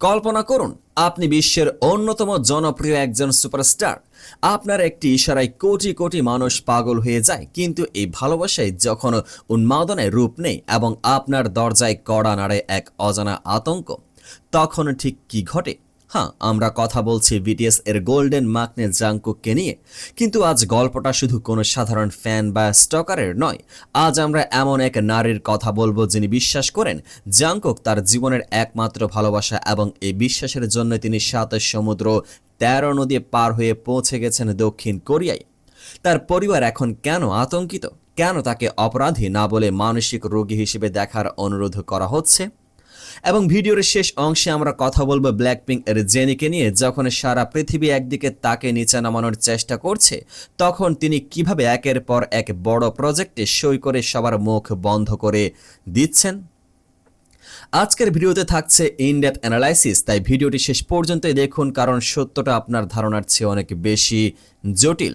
কল্পনা করুন, আপনি বিশ্বের অন্যতম জনপ্রিয় একজন সুপারস্টার। আপনার একটি ইশারায় কোটি কোটি মানুষ পাগল হয়ে যায়, কিন্তু এই ভালোবাসায় যখন উন্মাদনায় রূপ নেই এবং আপনার দরজায় কড়া নাড়ে এক অজানা আতঙ্ক, তখন ঠিক কি ঘটে? হ্যাঁ আমরা কথা বলছি বিটিএস এর গোল্ডেন মাকনে জাংকুককে নিয়ে। কিন্তু আজ গল্পটা শুধু কোনো সাধারণ ফ্যান বা স্টকারের নয়। আজ আমরা এমন এক নারীর কথা বলব যিনি বিশ্বাস করেন জাংকুক তার জীবনের একমাত্র ভালোবাসা এবং এই বিশ্বাসের জন্য তিনি সাত সমুদ্র তেরো নদী পার হয়ে পৌঁছে গেছেন দক্ষিণ কোরিয়ায়। তার পরিবার এখন কেন আতঙ্কিত? কেন তাকে অপরাধী না বলে মানসিক রোগী হিসেবে দেখার অনুরোধ করা হচ্ছে? এবং ভিডিওর শেষ অংশে আমরা কথা বলব ব্ল্যাকপিঙ্ক এর জেনিকে নিয়ে। যখন সারা পৃথিবী একদিকে তাকে নিচে নামানোর চেষ্টা করছে, তখন তিনি কীভাবে একের পর এক বড় প্রজেক্টে সই করে সবার মুখ বন্ধ করে দিচ্ছেন? আজকের ভিডিওতে থাকছে ইন ডেপথ অ্যানালাইসিস তাই ভিডিওটি শেষ পর্যন্তই দেখুন, কারণ সত্যটা আপনার ধারণার চেয়ে অনেক বেশি জটিল।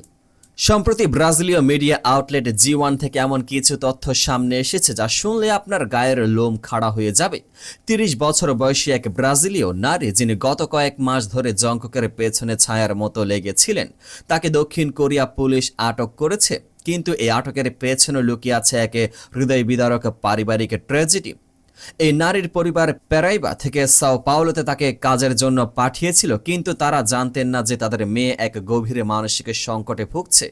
সম্প্রতি ব্রাজিলীয় মিডিয়া আউটলেট জি ওয়ান থেকে এমন কিছু তথ্য সামনে এসেছে যা শুনলে আপনার গায়ের লোম খাড়া হয়ে যাবে। তিরিশ বছর বয়সী এক ব্রাজিলীয় নারী যিনি গত কয়েক মাস ধরে জঙ্ককের পেছনে ছায়ার মতো লেগেছিলেন, তাকে দক্ষিণ কোরিয়া পুলিশ আটক করেছে। কিন্তু এই আটকের পেছনে লুকিয়ে আছে একে হৃদয় বিদারক পারিবারিক ট্র্যাজেডি। এই নারীর পরিবার প্যারাইবা থেকে সাও পাওলোতে তাকে কাজের জন্য পাঠিয়েছিল, কিন্তু তারা জানতেন না যে তাদের মেয়ে এক গভীরে মানসিক সংকটে ভুগছে।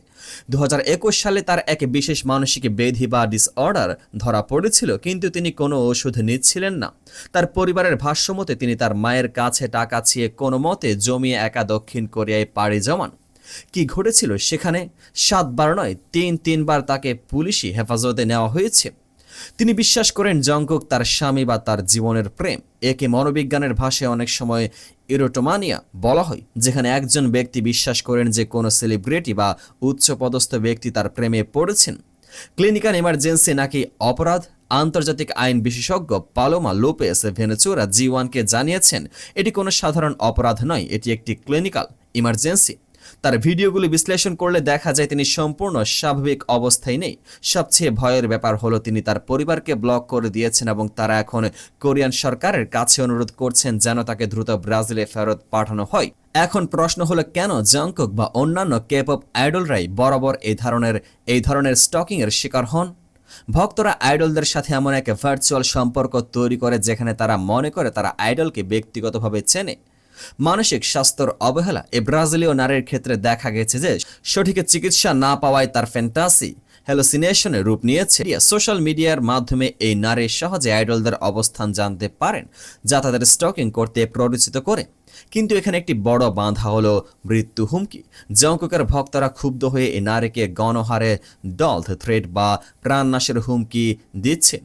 দু হাজার একুশ সালে তার এক বিশেষ মানসিক বেধি বা ডিসঅর্ডার ধরা পড়েছিল, কিন্তু তিনি কোনো ওষুধ নিচ্ছিলেন না। তার পরিবারের ভাষ্যমতে তিনি তার মায়ের কাছে টাকা চেয়ে কোনো মতে জমিয়ে একা দক্ষিণ কোরিয়ায় পাড়ি জমান। কি ঘটেছিল সেখানে? সাতবার নয়, তিন তিনবার তাকে পুলিশি হেফাজতে নেওয়া হয়েছে। তিনি বিশ্বাস করেন জঙ্কক তার স্বামী বা তার জীবনের প্রেম। একে মনোবিজ্ঞানের ভাষায় অনেক সময় ইরোটোমানিয়া বলা হয়, যেখানে একজন ব্যক্তি বিশ্বাস করেন যে কোনো সেলিব্রিটি বা উচ্চপদস্থ ব্যক্তি তার প্রেমে পড়েছেন। ক্লিনিক্যাল ইমার্জেন্সি নাকি অপরাধ? আন্তর্জাতিক আইন বিশেষজ্ঞ পালোমা লোপেস ভেনেচুরা জি ওয়ানকে জানিয়েছেন, এটি কোনো সাধারণ অপরাধ নয়, এটি একটি ক্লিনিক্যাল ইমার্জেন্সি। তার ভিডিওগুলি বিশ্লেষণ করলে দেখা যায় তিনি সম্পূর্ণ স্বাভাবিক অবস্থায় নেই। সবচেয়ে ভয়ের ব্যাপার হলো তিনি তার পরিবারকে ব্লক করে দিয়েছেন এবং তারা এখন কোরিয়ান সরকারের কাছে অনুরোধ করছেন যেন তাকে দ্রুত ব্রাজিলে ফেরত পাঠানো হয়। এখন প্রশ্ন হলো, কেন জঙ্কক বা অন্যান্য কেপ অফ আইডলরাই বরাবর এই ধরনের এই ধরনের স্টকিং এর শিকার হন? ভক্তরা আইডলদের সাথে এমন এক ভার্চুয়াল সম্পর্ক তৈরি করে যেখানে তারা মনে করে তারা আইডলকে ব্যক্তিগতভাবে চেনে। মানসিক স্বাস্থ্যর অবহেলা এ ব্রাজিলীয় নারীর ক্ষেত্রে দেখা গেছে যে সঠিক চিকিৎসা না পাওয়ায় তার ফ্যান্টাসি। হ্যালোসিনেশনের রূপ নিয়েছে। সোশ্যাল মিডিয়ার মাধ্যমে এই নারী সহজে আইডলদের অবস্থান জানতে পারেন, যা তাদের স্টকিং করতে প্ররোচিত করে। কিন্তু এখানে একটি বড় বাঁধা হলো মৃত্যু হুমকি। জঙ্কুকের ভক্তরা ক্ষুব্ধ হয়ে এই নারীকে গণহারে ডলথ থ্রেড বা প্রাণনাশের হুমকি দিচ্ছেন।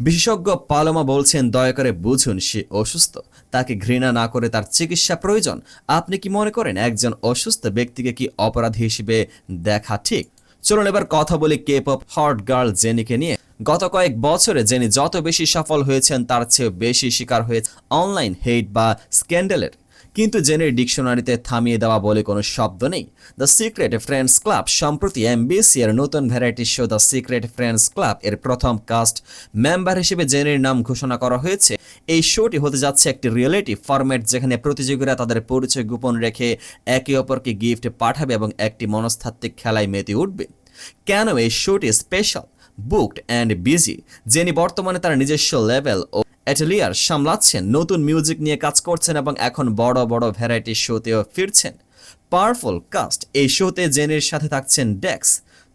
বিশেষজ্ঞ পালোমা বলছেন, দয়া করে বুঝুন, সে অসুস্থ। তাকে ঘৃণা না করে তার চিকিৎসা প্রয়োজন। আপনি কি মনে করেন একজন অসুস্থ ব্যক্তিকে কি অপরাধী হিসেবে দেখা ঠিক? চলুন এবার কথা বলি কেপ অফ হট গার্ল জেনিকে নিয়ে। গত কয়েক বছরে জেনি যত বেশি সফল হয়েছেন, তার চেয়ে বেশি শিকার হয়েছে অনলাইন হেট বা স্ক্যান্ডেলের কিন্তু জেনের ডিকশনারিতে থামিয়ে দেওয়া বলে কোনো শব্দ নেই। দ্য সিক্রেট ফ্রেন্ডস ক্লাব সম্প্রতি এমবিসি এর নতুন variety show the secret friends club এর প্রথম কাস্ট মেম্বার হিসেবে জেনের নাম ঘোষণা করা হয়েছে। এই শোটি হতে যাচ্ছে একটি রিয়েলিটি ফরম্যাট যেখানে প্রতিযোগীরা তাদের পরিচয় গোপন রেখে একে অপরকে গিফট পাঠাবে এবং একটি মনস্তাত্ত্বিক খেলায় মেতে উঠবে। কেন এই শোটি special booked and busy Jennie বর্তমানে তার নিজস্ব লেভেল ও অ্যাটেলিয়ার সামলাচ্ছেন, নতুন মিউজিক নিয়ে কাজ করছেন এবং এখন বড় বড় ভ্যারাইটি শোতেও ফিরছেন। পাওয়ারফুল কাস্ট এই শোতে জেনের সাথে থাকছেন ডেক্স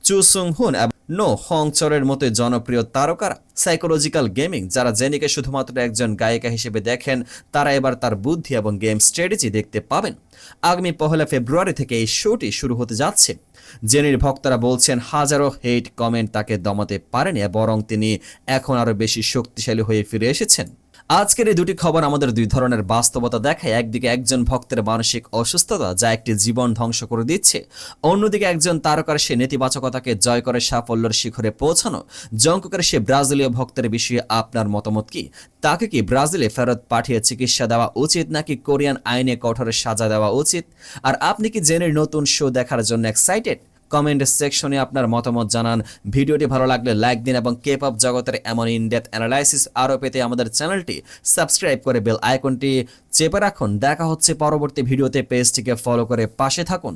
চু সুং হুন নো হংচরের মতো জনপ্রিয় তারকারা সাইকোলজিক্যাল গেমিং যারা জেনিকে শুধুমাত্র একজন গায়িকা হিসেবে দেখেন, তারা এবার তার বুদ্ধি এবং গেম স্ট্র্যাটেজি দেখতে পাবেন। আগামী পহেলা ফেব্রুয়ারি থেকে এই শোটি শুরু হতে যাচ্ছে। জেনির ভক্তরা বলছেন, হাজারো হেট কমেন্ট তাকে দমাতে পারেনি, বরং তিনি এখন আরও বেশি শক্তিশালী হয়ে ফিরে এসেছেন। আজকের এই দুটি খবর আমাদের দুই ধরনের বাস্তবতা দেখায়। একদিকে একজন ভক্তের মানসিক অসুস্থতা যা একটি জীবন ধ্বংস করে দিচ্ছে। অন্যদিকে একজন তারকার সে নেতিবাচকতাকে জয় করে সাফল্যের শিখরে পৌঁছানো। জঙ্ককের সে ব্রাজিলীয় ভক্তের বিষয়ে আপনার মতামত কি? তাকে কি ব্রাজিলে ফেরত পাঠিয়ে চিকিৎসা দেওয়া উচিত, নাকি কোরিয়ান আইনে কঠোর সাজা দেওয়া উচিত? আর আপনি কি জেনের নতুন শো দেখার জন্য এক্সাইটেড কমেন্ট সেকশনে আপনার মতামত জানান। ভিডিওটি ভালো লাগলে লাইক দিন এবং কেপ অফ জগতের এমন ইনডেপথ অ্যানালাইসিস আরও পেতে আমাদের চ্যানেলটি সাবস্ক্রাইব করে বেল আইকনটি চেপে রাখুন। দেখা হচ্ছে পরবর্তী ভিডিওতে পেজটিকে ফলো করে পাশে থাকুন।